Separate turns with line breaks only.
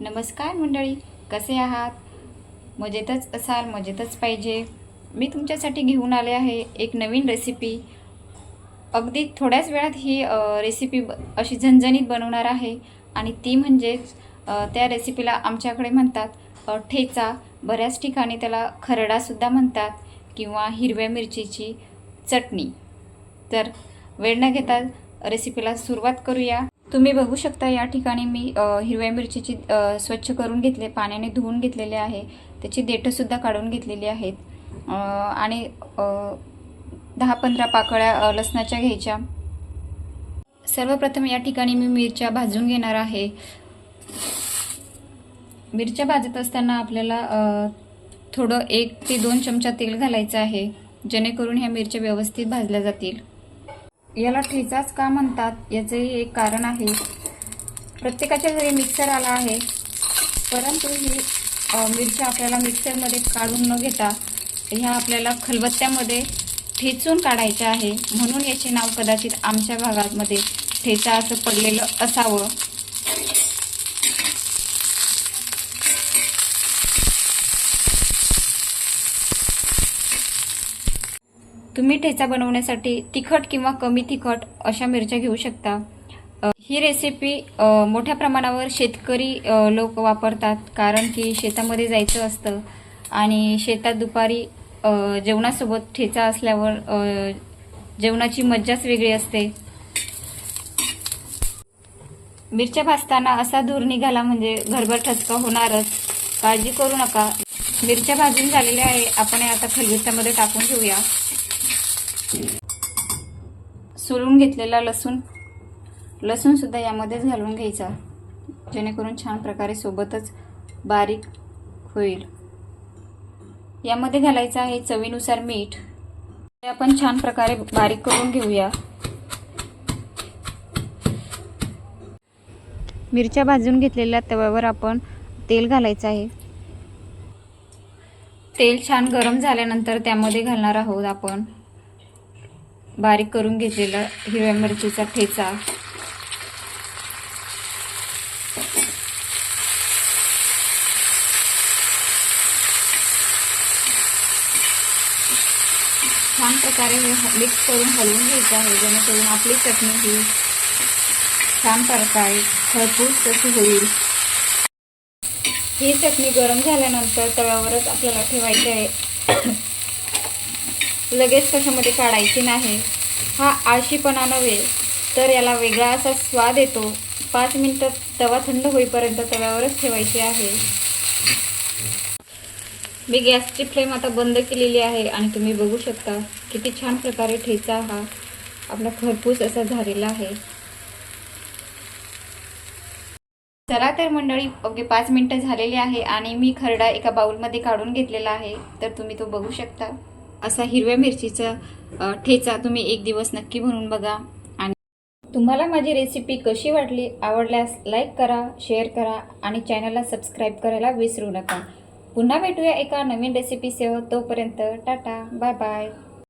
नमस्कार मंडळी कसे आहात? मजेतच असाल मजेतच पाहिजे. मी तुमच्यासाठी घेऊन आले आहे एक नवीन रेसिपी अगदी थोड्याच वेळात ही रेसिपी ब- अशी झणझणीत बनवणार आहे. आणि ती म्हणजेच त्या रेसिपीला आमच्याकडे म्हणतात ठेचा. बऱ्याच ठिकाणी त्याला खरडासुद्धा म्हणतात किंवा हिरव्या मिरचीची चटणी. तर वेळ न घेता रेसिपीला सुरुवात करूया. तुम्ही बघू शकता या ठिकाणी मी हिरव्या मिरचीची स्वच्छ करून घेतले पाण्याने धुवून घेतलेले आहे. त्याची देठंसुद्धा काढून घेतलेली आहेत. आणि दहा पंधरा पाकळ्या लसणाच्या घ्यायच्या. सर्वप्रथम या ठिकाणी मी मिरच्या भाजून घेणार आहे. मिरच्या भाजत असताना आपल्याला थोडं एक ते दोन चमचा तेल घालायचं आहे जेणेकरून ह्या मिरच्या व्यवस्थित भाजल्या जातील. याला ठेचाच का म्हणतात? याचंही एक कारण आहे. प्रत्येकाच्या घरी मिक्सर आला आहे. परंतु ही अ, मिरच्या आपल्याला मिक्सरमध्ये काढून न घेता ह्या आपल्याला खलबत्त्यामध्ये ठेचून काढायच्या आहे. म्हणून याचे नाव कदाचित आमच्या भागामध्ये ठेचा असं पडलेलं असावं. तुम्ही ठेचा बनवण्यासाठी तिखट किंवा कमी तिखट अशा मिरच्या घेऊ शकता. ही रेसिपी मोठ्या प्रमाणावर शेतकरी लोक वापरतात कारण की शेतामध्ये जायचं असतं आणि शेतात दुपारी जेवणासोबत ठेचा असल्यावर जेवणाची मज्जाच वेगळी असते. मिरच्या भाजताना असा धूर निघाला म्हणजे घरभर ठसका होणारच. काळजी करू नका. मिरच्या भाजून झालेल्या आहे आपण हे आता खलबत्त्यामध्ये टाकून घेऊया. सोलून घेतलेला लसूण लसूणसुद्धा यामध्येच घालून घ्यायचा. जेणेकरून छान प्रकारे सोबतच बारीक होईल. यामध्ये घालायचं आहे चवीनुसार मीठ. ते आपण छान प्रकारे बारीक करून घेऊया. मिरच्या भाजून घेतलेल्या तव्यावर आपण तेल घालायचं आहे. तेल छान गरम झाल्यानंतर त्यामध्ये घालणार आहोत आपण. बारीक करून घेतलेला हिरव्या मिरचीचा ठेचा. छान प्रकारे हे मिक्स करून हलवून घ्यायचं आहे जेणेकरून आपली चटणी ही छान प्रकारे खरपूस तशी होईल. ही चटणी गरम झाल्यानंतर तव्यावरच आपल्याला ठेवायची आहे. लगेच कशामध्ये काढायची नाही. हा आळशीपणा नव्हे तर याला वेगळा असा स्वाद येतो. पाच मिनटं तवा थंड होईपर्यंत तव्यावरच ठेवायची आहे. मी गॅसची फ्लेम आता बंद केलेली आहे आणि तुम्ही बघू शकता किती छान प्रकारे ठेचा हा आपला खरपूस असा झालेला आहे. चला तर मंडळी अवघे पाच मिनटं झालेली आहे आणि मी खरडा एका बाउलमध्ये काढून घेतलेला आहे तर तुम्ही तो बघू शकता. असा हिरव्या मिरचीचा ठेचा तुम्ही एक दिवस नक्की बनवून बघा. आणि तुम्हाला माझी रेसिपी कशी वाटली आवडल्यास लाईक करा शेअर करा आणि चॅनलला सबस्क्राईब करायला विसरू नका. पुन्हा भेटूया एका नवीन रेसिपीसह तोपर्यंत टाटा बाय बाय